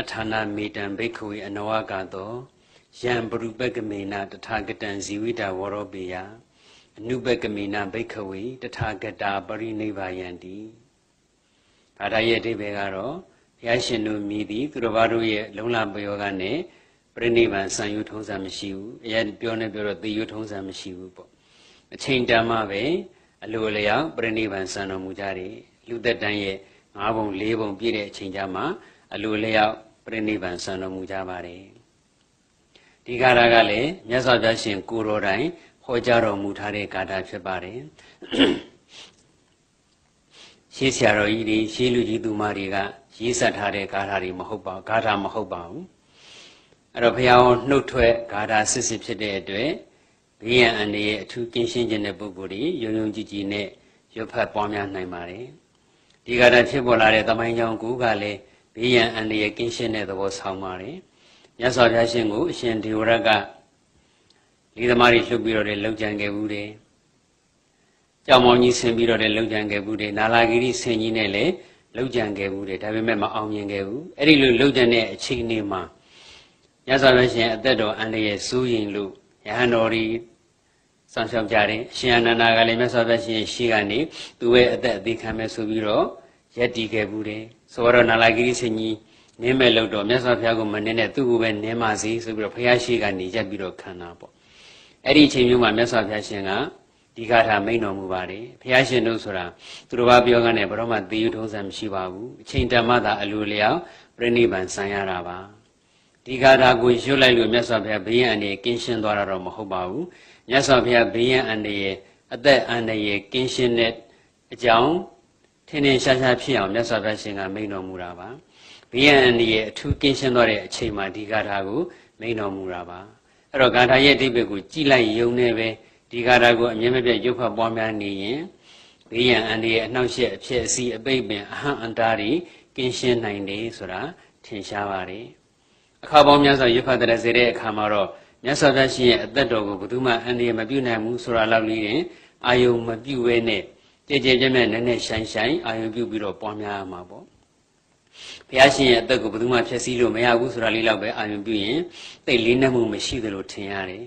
အထာနာမေတံဘိက္ခဝေအနဝကသောယံပရုပကမေနတထာဂတံဇီဝိတာဝရောပေယအနုပကမေနဘိက္ခဝေတထာဂတာပရိနိဗ္ဗာယံတိဘာသာရဲ့အဓိပ္ပာယ်ကတော့ဘုရားရှင်တို့မြည်သည်သူတော်ဘာတို့ရဲ့လုံလပယောဂနဲ့ပြိနိဗ္ဗာန်ဆံယူထုံးစံမရှိဘူးအရင်ပြောနေပြောတော့သိယူထုံးစံမရှိဘူးပေါ့အချိန်တန်မှပဲအလိုအလျောက်ပြိနိဗ္ဗာန်ဆံတော်မူကြတယ်လူသက်တန်းရဲ့၅ဘုံ၄ဘုံပြည့်တဲ့အချိန်ကြမှာအလိုလျောက် ပြိနိဗ္ဗာန်ဆံတော်မူကြပါတယ်ဒီကာရကလည်းမြတ်စွာဘုရားရှင်ကိုတော်တိုင်ဟောကြားတော်မူထားတဲ့ကာတာဖြစ်ပါတယ်ရှေးဆရာတော်ကြီးတွေရှေးလူကြီးသူမတွေကရေးဆက်ထားတဲ့ဂါထာတွေမဟုတ်ပါဘူးဂါထာမဟုတ်ပါဘူးအဲ့တော့ဘုရားဟောနှုတ်ထွက်ဂါထာစစ်စစ်ဖြစ်တဲ့အတွက်ဘေးရန်အန္တရာယ်အထူးကင်းရှင်းခြင်းတဲ့ပုဂ္ဂိုလ်တွေယုံယုံကြည်ကြည်နဲ့ရွတ်ဖတ်ပွားများနိုင်ပါတယ်ဒီဂါထာဖြစ်ပေါ်လာတဲ့သမိုင်းကြောင်းကူကလည်း ဘေးရန်အန္တရာယ်ကင်းရှင်းတဲ့သဘောဆောင်ပါတယ်မြတ်စွာဘုရားရှင်ကိုအရှင်ဒီဝရကဒီသမားတွေလှုပ်ပြီးတော့လည်းလှုပ်ကြံခဲ့ဘူးတယ်ကြောင်မောင်ကြီးဆင်ပြီးတော့လည်းလှုပ်ကြံခဲ့ဘူးတယ်နာလာဂိရိဆင်ကြီးနဲ့လည်းလှုပ်ကြံခဲ့ဘူးတယ်ဒါပေမဲ့မအောင်မြင်ခဲ့ဘူးအဲ့ဒီလိုလှုပ်ကြံတဲ့အချိန်လေးမှာမြတ်စွာဘုရားရှင်အသက်တော်အန္တရာယ်စိုးရင်လို့ယဟန်တော်ဒီဆောင်ရှောက်ကြတယ်အရှင်အနန္ဒာကလည်းမြတ်စွာဘုရားရှင်ရှိကနေသူ့ရဲ့အသက်အသေးခံမဲ့ဆိုပြီးတော့ ရက်တည်ခဲ့ဘူးတယ်ဆိုတော့နာလာဂိရိဆင်ကြီးနင်းမဲ့လို့တော့မြတ်စွာဘုရားကိုမနင်းနဲ့သူ့ကိုပဲနင်းပါစေဆိုပြီးတော့ဘုရားရှိကနေရက်ပြီးတော့ခံတာပေါ့အဲ့ဒီအချိန်မျိုးမှာမြတ်စွာဘုရားရှင်ကဒီဂါထာမိန်တော်မူပါတယ်ဘုရားရှင်တို့ဆိုတာသူတော်ဘာပြောကနေဘယ်တော့မှသေယူထုံးစံမရှိပါဘူးအချိန်တန်မှသာအလိုလျောက်ပြိဋိဘံဆံရတာပါဒီဂါထာကိုရွတ်လိုက်လို့မြတ်စွာဘုရားဘေးရန်အနေကင်းရှင်းသွားတာတော့မဟုတ်ပါဘူးမြတ်စွာဘုရားဘေးရန်အနေအသက်အန္တရာယ်ကင်းရှင်းတဲ့အကြောင်း ထင်းထင်းရှားရှားဖြစ်အောင်မြတ်စွာဘုရားရှင်ကမိန်တော်မူတာပါဘေးရန်အနေအထူးကင်းရှင်းသွားတဲ့အချိန်မှာဒီဂါထာကိုမိန်တော်မူတာပါအဲ့တော့ဂါထာရဲ့အဓိပ္ပာယ်ကိုကြည်လိုက်ယုံနေပဲဒီဂါထာကိုအမြဲမပြတ်ရုပ်ဖတ်ပွားများနေရင်ဘေးရန်အန္တရာယ်အနှောက်အယှက်အဖြစ်အစီအပိတ်ပင်အဟံအန္တာတွေကင်းရှင်းနိုင်တယ်ဆိုတာထင်ရှားပါတယ်အခါပေါင်းများစွာရုပ်ဖတ်တဲ့စေတဲ့အခါမှာတော့မြတ်စွာဘုရားရှင်ရဲ့အသက်တော်ကိုဘယ်သူမှအန္တရာယ်မပြုနိုင်ဘူးဆိုတာလောက်လေးရင်အာယုံမပြုဝဲနဲ့ ကြည်ကြည်ပြည့်ပြည့်နဲ့နဲ့ဆိုင်ဆိုင်အာယုံပြုပြီးတော့ပွားများရမှာပေါ့ဘုရားရှင်ရဲ့အသက်ကိုဘယ်သူမှဖျက်ဆီးလို့မရဘူးဆိုတာလေးလောက်ပဲအာယုံပြုရင်သိလေးနှက်မှုမရှိသလိုထင်ရတယ်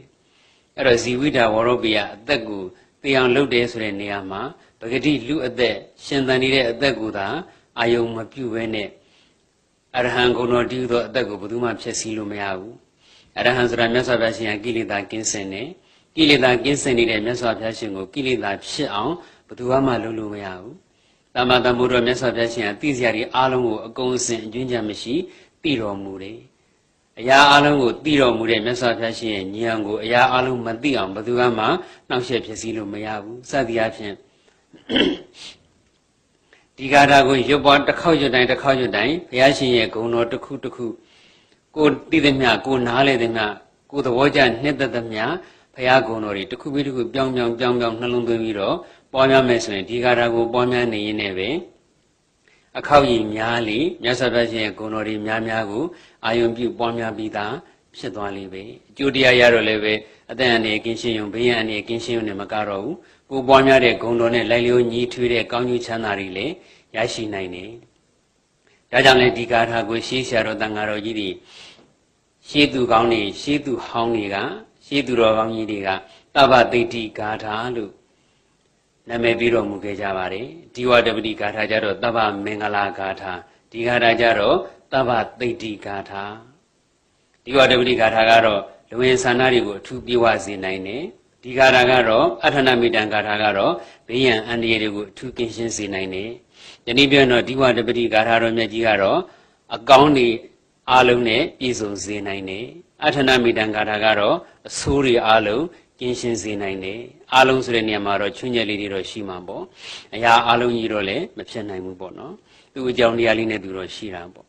အဲ့တော့ဇီဝိတာဝရောပိယအသက်ကိုသိအောင်လုပ်တယ်ဆိုတဲ့နေရာမှာပဂတိလူအသက်ရှင်သန်နေတဲ့အသက်ကိုသာအာယုံမပြုဘဲနဲ့အရဟံဂုဏတော်တည်သောအသက်ကိုဘယ်သူမှဖျက်ဆီးလို့မရဘူးအရဟံဆိုတာမြတ်စွာဘုရားရှင်ကကိလေသာကင်းစင်တယ်ကိလေသာကင်းစင်နေတဲ့မြတ်စွာဘုရားရှင်ကိုကိလေသာဖြစ်အောင် ဘယ်သူမှလုပ်လို့မရဘူးတမ္မာတမ္ဗုဒ္ဓမြတ်စွာဘုရားရှင်ကသိစရာတွေအားလုံးကိုအကုန်အစင်အကျွင်းချမရှိသိတော်မူတယ်အရာအလုံးကိုသိတော်မူတဲ့မြတ်စွာဘုရားရှင်ရဲ့ဉာဏ်ကိုအရာအလုံးမသိအောင်ဘယ်သူမှနှောင့်ယှက်ဖြစ်စီလို့မရဘူးစသည်အဖြစ်ဒီဂါထာကိုရွတ်ပေါ်တစ်ခေါက်ရွတ်တိုင်းတစ်ခေါက်ရွတ်တိုင်းဘုရားရှင်ရဲ့ဂုဏ်တော်တစ်ခုတစ်ခုကိုသိသမျှကိုနားလေသမျှကိုသဘောကျနှစ်သက်သမျှဘုရားဂုဏ်တော်တွေတစ်ခုပြီးတစ်ခုပြောင်းပြောင်းပြောင်းပြောင်းနှလုံးသွင်းပြီးတော့ ပွားများမယ်ဆိုရင်ဒီဂါထာကိုပွားများနေရင်လည်းပဲအခောက်ရည်များလေမြတ်စွာဘုရားရှင်ရဲ့ဂုဏ်တော်တွေများများကိုအာယုံပြုပွားများပြီးသားဖြစ်သွားလိမ့်ပဲအကျိုးတရားရတော့လည်းပဲအသက်အန္တရာယ်ကင်းရှင်းရုံဘေးရန်အန္တရာယ်ကင်းရှင်းရုံနဲ့မကတော့ဘူးကိုပွားများတဲ့ဂုဏ်တော်နဲ့လိုက်လျောညီးထွေးတဲ့ကောင်းကျိုးချမ်းသာတွေလည်းရရှိနိုင်တယ်ဒါကြောင့်လည်းဒီဂါထာကိုရှေးဆရာတော်တန်ဃာတော်ကြီးတွေရှေးသူကောင်းတွေရှေးသူဟောင်းတွေကရှေးသူတော်ကောင်းကြီးတွေကတပ္ပသိတိဂါထာလို့ နာမည်ပြီးတော်မူခဲ့ကြပါတယ်ဒီဝတပတိဂါထာကြတော့တပ္ပမင်္ဂလာဂါထာဒီဂါထာကြတော့တပ္ပသိတိဂါထာဒီဝတပတိဂါထာကတော့လူဝင်ဆန္ဒတွေကိုအထူးပြေဝစေနိုင်တယ်ဒီဂါထာကတော့အထာဏမိတံဂါထာကတော့ဘေးရန်အန္တရာယ်တွေကိုအထူးကင်းရှင်းစေနိုင်တယ်ယနေ့ပြောတော့ဒီဝတပတိဂါထာတော်မြတ်ကြီးကတော့အကောင်းတွေအားလုံးနဲ့ပြည့်စုံစေနိုင်တယ်အထာဏမိတံဂါထာကတော့အဆိုးတွေအားလုံး ကင်းရှင်းစေနိုင်တယ်အားလုံးဆိုတဲ့နေရာမှာတော့ချွင်းချက်လေးတွေတော့ရှိမှာပေါ့အရာအားလုံးကြီးတော့လည်းမဖြစ်နိုင်ဘူးပေါ့နော်သူအကြောင်းတရားလေးနဲ့သူတော့ရှိတာပေါ့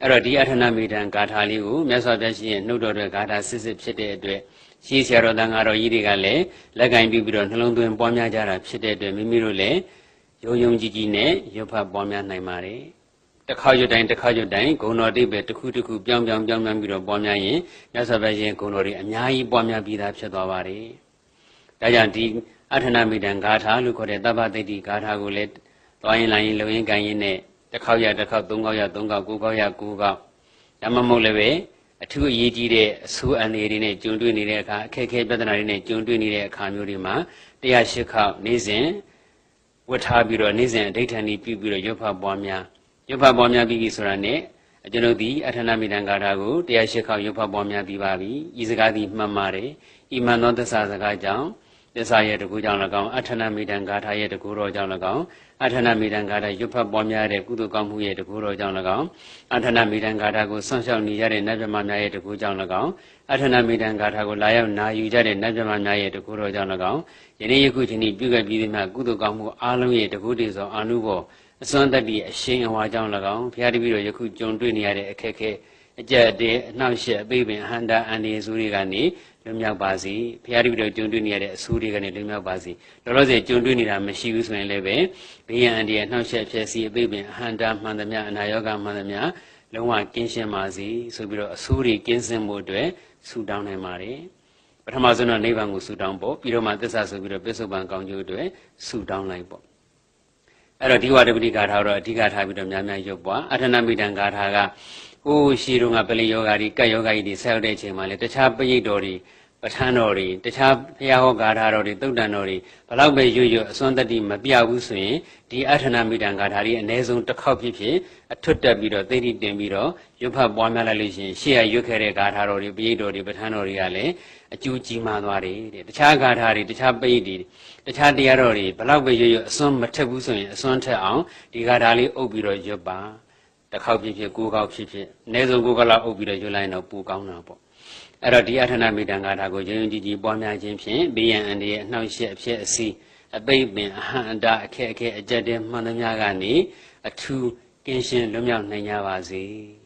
အဲ့တော့ဒီအထာဏမိတံဂါထာလေးကိုမြတ်စွာဘုရားရှင်ရဲ့နှုတ်တော်တဲ့ဂါထာစစ်စစ်ဖြစ်တဲ့အတွက်ရှေးဆရာတော်တန်ဃာတော်ကြီးတွေကလည်းလက်ကင်ပြုပြီးတော့နှလုံးသွင်းပွားများကြတာဖြစ်တဲ့အတွက်မိမိတို့လည်းယုံယုံကြည်ကြည်နဲ့ရွတ်ဖတ်ပွားများနိုင်ပါတယ် တစ်ခါရွတ်တိုင်းတစ်ခါရွတ်တိုင်းဂုဏ်တော်တိပဲတစ်ခုတစ်ခုပြောင်းပြောင်းပြောင်းပြောင်းပြီးတော့ပွားများရင်မြတ်စွာဘုရားရှင်ဂုဏ်တော်တွေအများကြီးပွားများပြီးသားဖြစ်သွားပါတယ်ဒါကြောင့်ဒီအထနာမိတံဂါထာလို့ခေါ်တဲ့တပ္ပသိတိဂါထာကိုလည်းတွားရင်လာရင်လုံရင်ကန်ရင်နဲ့တစ်ခေါက်ရတစ်ခေါက်သုံးခေါက်ရသုံးခေါက်ကိုးခေါက်ရကိုးခေါက်ဒါမှမဟုတ်လည်းပဲအထူးအရေးကြီးတဲ့အဆိုးအန္တရာယ်တွေနဲ့ကြုံတွေ့နေတဲ့အခါအခက်အခဲပြဿနာတွေနဲ့ကြုံတွေ့နေတဲ့အခါမျိုးတွေမှာ108ခေါက်နေ့စဉ်ဝတ်ထားပြီးတော့နေ့စဉ်အဋိဌာန်ဤပြုပြီးတော့ရွတ်ဖတ်ပွားများ ရွတ်ဖတ်ပွားများပြီးပြီဆိုတာနဲ့ကျွန်ုပ်ဒီအထနာမိတံကာထာကို108ခေါက်ရွတ်ဖတ်ပွားများပြီးပါပြီဤစကားသည်မှန်ပါတယ်ဤမှန်သောသစ္စာစကားကြောင့်သစ္စာရဲ့တကူကြောင့်၎င်းအထနာမိတံကာထာရဲ့တကူတော်ကြောင့်၎င်းအထနာမိတံကာထာရွတ်ဖတ်ပွားများတဲ့ကုသိုလ်ကောင်းမှုရဲ့တကူတော်ကြောင့်၎င်းအထနာမိတံကာထာကိုဆွန့်လျှောက်နေကြတဲ့နတ်မြတ်များရဲ့တကူကြောင့်၎င်းအထနာမိတံကာထာကိုလာရောက်နာယူကြတဲ့နတ်မြတ်များရဲ့တကူတော်ကြောင့်၎င်းယနေ့ယခုချိန်ဤပြုခဲ့ပြီးသည်မှာကုသိုလ်ကောင်းမှုအားလုံးရဲ့တကူတည်သောအာနုဘော အစွမ်းတတ္တိအရှင်အဝါကြောင့်၎င်းဘုရားတပည့်တော်ယခုကြုံတွေ့နေရတဲ့အခက်အခဲအကြက်အတဲအနှောင့်အယှက်အပိပင်အဟန္တာအန္တရာယ်စုတွေကနေလွတ်မြောက်ပါစေဘုရားတပည့်တော်ကြုံတွေ့နေရတဲ့အဆူတွေကနေလွတ်မြောက်ပါစေလောလောဆယ်ကြုံတွေ့နေတာမရှိဘူးဆိုရင်လည်းပဲဘေးရန်အန္တရာယ်နှောင့်အယှက်ဖြစ်စီအပိပင်အဟန္တာမှန်သမျှအနာရောဂါမှန်သမျှလုံးဝကင်းရှင်းပါစေဆိုပြီးတော့အဆူတွေကင်းစင်မှုအတွက်ဆုတောင်းနိုင်ပါတယ်ပထမဆုံးတော့နိဗ္ဗာန်ကိုဆုတောင်းဖို့ပြီးတော့မှသစ္စာဆိုပြီးတော့ပြစ္ဆုတ်ပံကောင်းကျိုးအတွက်ဆုတောင်းလိုက်ပေါ့ အဲ့တော့ဒီဝတ္တပတိဂါထာတော့အဓိကထားပြီးတော့များများရုပ်ပွားအထဏမိတံဂါထာကဟိုးရှိတော့ကပလိယောဂါတွေကတ်ယောဂါကြီးတွေဆက်ရောက်တဲ့အချိန်မှာလေတခြားပရိတ်တော်တွေ ပဋ္ဌာန်းတော်တွေတခြားဘုရားဟောဂါထာတော်တွေသုတ်တန်တော်တွေဘလောက်ပဲရွရွအစွမ်းတတ္တိမပြဘူးဆိုရင်ဒီအထဏမိတံဂါထာတွေအ ਨੇ ဆုံးတစ်ခေါက်ဖြစ်ဖြစ်အထွတ်တက်ပြီးတော့သိတိတင်ပြီးတော့ရွတ်ဖတ်ပွားများလိုက်လို့ရှိရင်ရှေ့ရရွတ်ခဲ့တဲ့ဂါထာတော်တွေပရိတ်တော်တွေပဋ္ဌာန်းတော်တွေကလည်းအကျိုးကြီးမားသွားတယ်တဲ့တခြားဂါထာတွေတခြားပရိတ်တွေတခြားတရားတော်တွေဘလောက်ပဲရွရွအစွမ်းမထက်ဘူးဆိုရင်အစွမ်းထက်အောင်ဒီဂါထာလေးအုပ်ပြီးတော့ရွတ်ပါတစ်ခေါက်ဖြစ်ဖြစ်ကိုးခေါက်ဖြစ်ဖြစ်အ ਨੇ ဆုံးကိုးခေါက်လောက်အုပ်ပြီးတော့ရွတ်လိုက်ရင်တော့ပူကောင်းတာပေါ့ အဲ့တော့ဒီအထနာမိတံဂါထာကိုယုံယုံကြည်ကြည်ပွားများခြင်းဖြင့်ဘေးရန်အန္တရာယ်အနှောင့်အယှက်အဖြစ်အစီအပိတ်ပင်အဟံအတာအခက်အခဲအကြက်တဲမှန်သမျှကနေအထူးကင်းရှင်းလွတ်မြောက်နိုင်ကြပါစေ။